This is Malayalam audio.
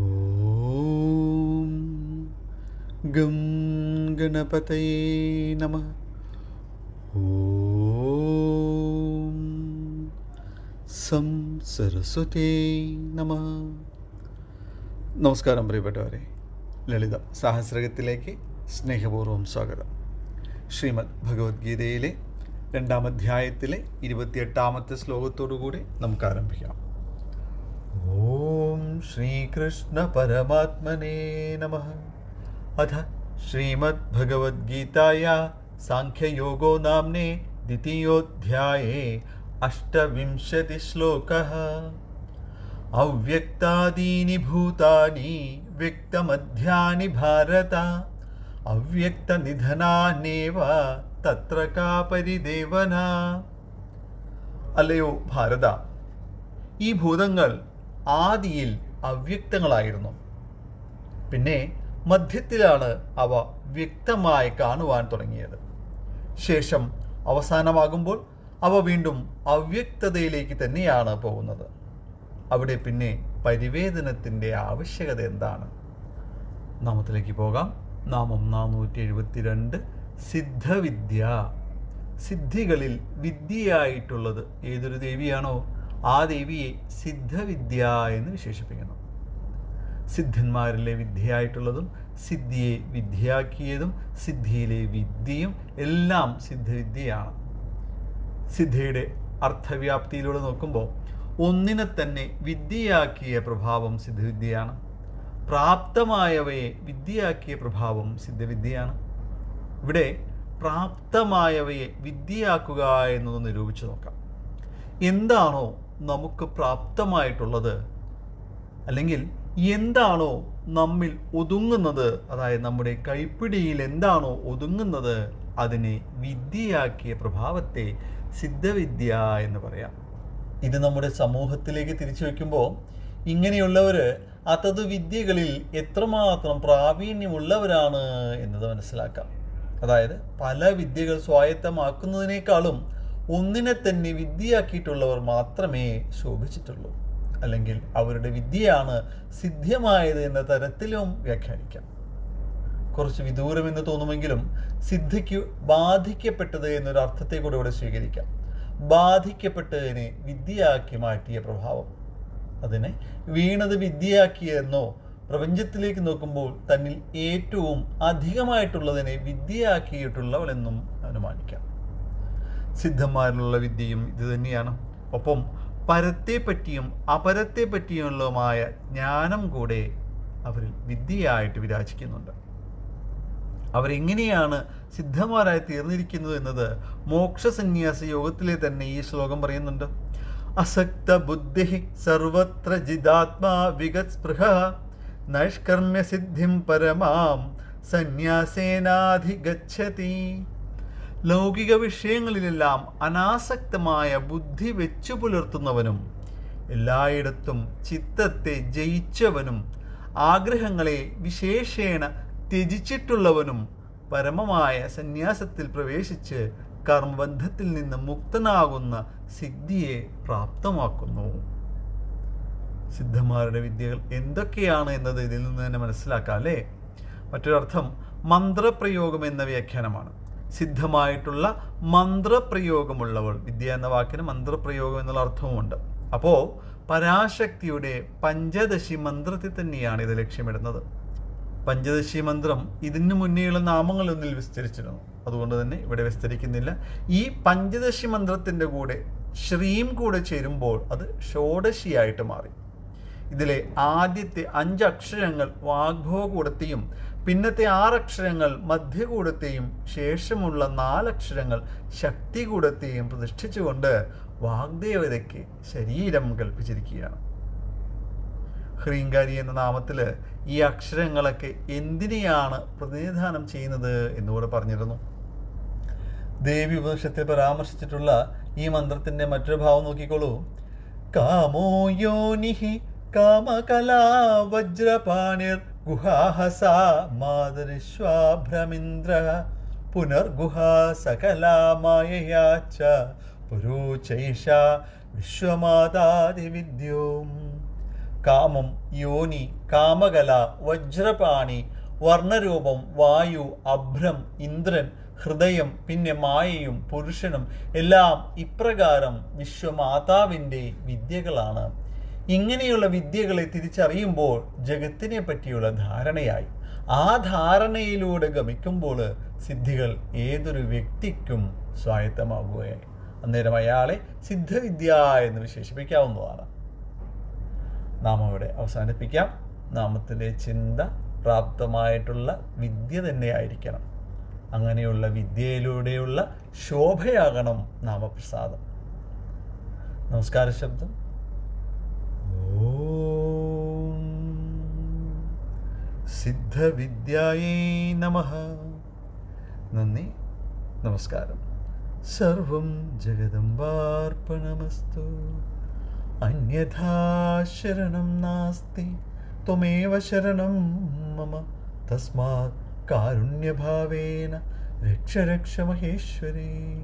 ഓം ഗം ഗണപതയെ നമ. ഓം സം സരസ്വതേ നമ. നമസ്കാരം പ്രിയപ്പെട്ടവരെ. ലളിത സാഹസ്രകത്തിലേക്ക് സ്നേഹപൂർവം സ്വാഗതം. ശ്രീമദ് ഭഗവത്ഗീതയിലെ രണ്ടാം അധ്യായത്തിലെ ഇരുപത്തിയെട്ടാമത്തെ ശ്ലോകത്തോടുകൂടി നമുക്ക് ആരംഭിക്കാം ഓം श्रीकृष्णपरमात्मने नमः अथ श्रीमद्भगवद्गीताया साङ्ख्ययोगो नाम्ने द्वितीयोऽध्याये अष्टविंशतिश्लोकः अव्यक्तादीनि भूतानि व्यक्तमध्यानि भारत അവ്യക്തനിധനാനേവ തത്ര കാ പരിദേവന അല്ലയോ ഭാരത ഈ ഭൂതങ്ങൾ ആദിയിൽ അവ്യക്തങ്ങളായിരുന്നു. പിന്നെ മധ്യത്തിലാണ് അവ വ്യക്തമായി കാണുവാൻ തുടങ്ങിയത്. ശേഷം അവസാനമാകുമ്പോൾ അവ വീണ്ടും അവ്യക്തതയിലേക്ക് തന്നെയാണ് പോകുന്നത്. അവിടെ പിന്നെ പരിവേദനത്തിന്റെ ആവശ്യകത എന്താണ്? നാമത്തിലേക്ക് പോകാം. നാമം നാനൂറ്റി എഴുപത്തിരണ്ട് സിദ്ധവിദ്യ. സിദ്ധികളിൽ വിദ്യയായിട്ടുള്ളത് ഏതൊരു ദേവിയാണോ? ആ ദേവിയെ സിദ്ധവിദ്യ എന്ന് വിശേഷിപ്പിക്കുന്നു. സിദ്ധന്മാരിലെ വിദ്യയായിട്ടുള്ളതും സിദ്ധിയെ വിദ്യയാക്കിയതും സിദ്ധിയിലെ വിദ്യയും എല്ലാം സിദ്ധവിദ്യയാണ്. സിദ്ധയുടെ അർത്ഥവ്യാപ്തിയിലൂടെ നോക്കുമ്പോൾ ഒന്നിനെ തന്നെ വിദ്യയാക്കിയ പ്രഭാവം സിദ്ധവിദ്യയാണ്. പ്രാപ്തമായവയെ വിദ്യയാക്കിയ പ്രഭാവം സിദ്ധവിദ്യയാണ്. ഇവിടെ പ്രാപ്തമായവയെ വിദ്യയാക്കുക എന്നത് നിരൂപിച്ചു നോക്കാം. എന്താണോ നമുക്ക് പ്രാപ്തമായിട്ടുള്ളത്? അല്ലെങ്കിൽ എന്താണോ നമ്മിൽ ഒതുങ്ങുന്നത്? അതായത് നമ്മുടെ കൈപ്പിടിയിൽ എന്താണോ ഒതുങ്ങുന്നത്? അതിനെ വിദ്യയാക്കിയ പ്രഭാവത്തെ സിദ്ധവിദ്യ എന്ന് പറയാം. ഇത് നമ്മുടെ സമൂഹത്തിലേക്ക് തിരിച്ചു വയ്ക്കുമ്പോൾ ഇങ്ങനെയുള്ളവർ അതത് വിദ്യകളിൽ എത്രമാത്രം പ്രാവീണ്യമുള്ളവരാണ് എന്നത് മനസ്സിലാക്കാം. അതായത് പല വിദ്യകൾ സ്വായത്തമാക്കുന്നതിനേക്കാളും ഒന്നിനെ തന്നെ വിദ്യയാക്കിയിട്ടുള്ളവർ മാത്രമേ ശോഭിച്ചിട്ടുള്ളൂ. അല്ലെങ്കിൽ അവരുടെ വിദ്യയാണ് സിദ്ധ്യമായത് എന്ന തരത്തിലും വ്യാഖ്യാനിക്കാം. കുറച്ച് വിദൂരമെന്ന് തോന്നുമെങ്കിലും സിദ്ധിക്ക് ബാധിക്കപ്പെട്ടത് എന്നൊരു അർത്ഥത്തെ കൂടെ ഇവിടെ സ്വീകരിക്കാം. ബാധിക്കപ്പെട്ടതിനെ വിദ്യയാക്കി മാറ്റിയ പ്രഭാവം. അതിനെ വീണത് വിദ്യയാക്കിയെന്നോ പ്രപഞ്ചത്തിലേക്ക് നോക്കുമ്പോൾ തന്നിൽ ഏറ്റവും അധികമായിട്ടുള്ളതിനെ വിദ്യയാക്കിയിട്ടുള്ളവളെന്നും അനുമാനിക്കാം. സിദ്ധന്മാരിലുള്ള വിദ്യയും ഇത് തന്നെയാണ്. ഒപ്പം പരത്തെ പറ്റിയും അപരത്തെ പറ്റിയുള്ളതുമായ ജ്ഞാനം കൂടെ അവരിൽ വിദ്യയായിട്ട് വിരാജിക്കുന്നുണ്ട്. അവരെങ്ങനെയാണ് സിദ്ധന്മാരായി തീർന്നിരിക്കുന്നത് എന്നത് മോക്ഷസന്യാസ യോഗത്തിലെ തന്നെ ഈ ശ്ലോകം പറയുന്നുണ്ട്. അസക്ത ബുദ്ധി സർവത്ര ജിതാത്മാ വിഗത്സ്പൃഹ നൈഷ്കർമ്മ്യ സിദ്ധിം പരമാം സന്യാസേനാധിഗച്ഛതി. ലൗകിക വിഷയങ്ങളിലെല്ലാം അനാസക്തമായ ബുദ്ധി വെച്ചു പുലർത്തുന്നവനും എല്ലായിടത്തും ചിത്തത്തെ ജയിച്ചവനും ആഗ്രഹങ്ങളെ വിശേഷേണ ത്യജിച്ചിട്ടുള്ളവനും പരമമായ സന്യാസത്തിൽ പ്രവേശിച്ച് കർമ്മബന്ധത്തിൽ നിന്ന് മുക്തനാകുന്ന സിദ്ധിയെ പ്രാപ്തമാക്കുന്നു. സിദ്ധന്മാരുടെ വിദ്യകൾ എന്തൊക്കെയാണ് എന്നത് ഇതിൽ നിന്ന് തന്നെ മനസ്സിലാക്കാം അല്ലേ? മറ്റൊരർത്ഥം മന്ത്രപ്രയോഗം എന്ന വ്യാഖ്യാനമാണ്. സിദ്ധമായിട്ടുള്ള മന്ത്രപ്രയോഗമുള്ളവൾ. വിദ്യ എന്ന വാക്കിന് മന്ത്രപ്രയോഗം എന്നുള്ള അർത്ഥവുമുണ്ട്. അപ്പോൾ പരാശക്തിയുടെ പഞ്ചദശി മന്ത്രത്തിൽ തന്നെയാണ് ഇത് ലക്ഷ്യമിടുന്നത്. പഞ്ചദശി മന്ത്രം ഇതിനു മുന്നേയുള്ള നാമങ്ങളൊന്നിൽ വിസ്തരിച്ചിരുന്നു. അതുകൊണ്ട് തന്നെ ഇവിടെ വിസ്തരിക്കുന്നില്ല. ഈ പഞ്ചദശി മന്ത്രത്തിന്റെ കൂടെ ശ്രീം കൂടെ ചേരുമ്പോൾ അത് ഷോഡശിയായിട്ട് മാറി. ഇതിലെ ആദ്യത്തെ അഞ്ച് അക്ഷരങ്ങൾ വാഗ്ഭവകൂടത്തെയും പിന്നത്തെ ആറക്ഷരങ്ങൾ മധ്യകൂടത്തെയും ശേഷമുള്ള നാലക്ഷരങ്ങൾ ശക്തികൂടത്തെയും പ്രതിഷ്ഠിച്ചുകൊണ്ട് വാഗ്ദേവതയ്ക്ക് ശരീരം കൽപ്പിച്ചിരിക്കുകയാണ്. ഹ്രീങ്കാരി എന്ന നാമത്തിൽ ഈ അക്ഷരങ്ങളൊക്കെ എന്തിനെയാണ് പ്രതിനിധാനം ചെയ്യുന്നത് എന്നുകൂടെ പറഞ്ഞിരുന്നു. ദേവി ഉപദേശത്തെ പരാമർശിച്ചിട്ടുള്ള ഈ മന്ത്രത്തിന്റെ മറ്റൊരു ഭാവം നോക്കിക്കോളൂ. കാമോ യോനിഹി കാമകലാ വജ്രപാണിർ ഗുഹാഹസ മാതരിശ്വാഭ്രമിന്ദ്ര. പുനർഗുഹാ സകലാ മായയാച്ച പുരോചൈഷ വിശ്വമാതാതിവിദ്യോം. കാമം യോനി കാമകല വജ്രപാണി വർണരൂപം വായു അഭ്രം ഇന്ദ്രൻ ഹൃദയം പിന്നെ മായയും പുരുഷനും എല്ലാം ഇപ്രകാരം വിശ്വമാതാവിന്റെ വിദ്യകളാണ്. ഇങ്ങനെയുള്ള വിദ്യകളെ തിരിച്ചറിയുമ്പോൾ ജഗത്തിനെ പറ്റിയുള്ള ധാരണയായി. ആ ധാരണയിലൂടെ ഗമിക്കുമ്പോൾ സിദ്ധികൾ ഏതൊരു വ്യക്തിക്കും സ്വായത്തമാകുകയായി അന്നേരം അയാളെ സിദ്ധവിദ്യ എന്ന് വിശേഷിപ്പിക്കാവുന്നതാണ്. നാം അവിടെ അവസാനിപ്പിക്കാം. നാമത്തിലെ ചിന്ത പ്രാപ്തമായിട്ടുള്ള വിദ്യ തന്നെയായിരിക്കണം. അങ്ങനെയുള്ള വിദ്യയിലൂടെയുള്ള ശോഭയാകണം നാമപ്രസാദം. നമസ്കാര ശബ്ദം ഓം. സിദ്ധവിദ്യായേ നമ. നന്ദി നമസ്കാരം. സർവം ജഗദംബാർപ്പണമസ്തു. അന്യഥാ ശരണം നാസ്തി ത്വമേവ ശരണം മമ. तस्मात् കാരുണ്യഭാവേന രക്ഷ രക്ഷ മഹേശ്വരീ.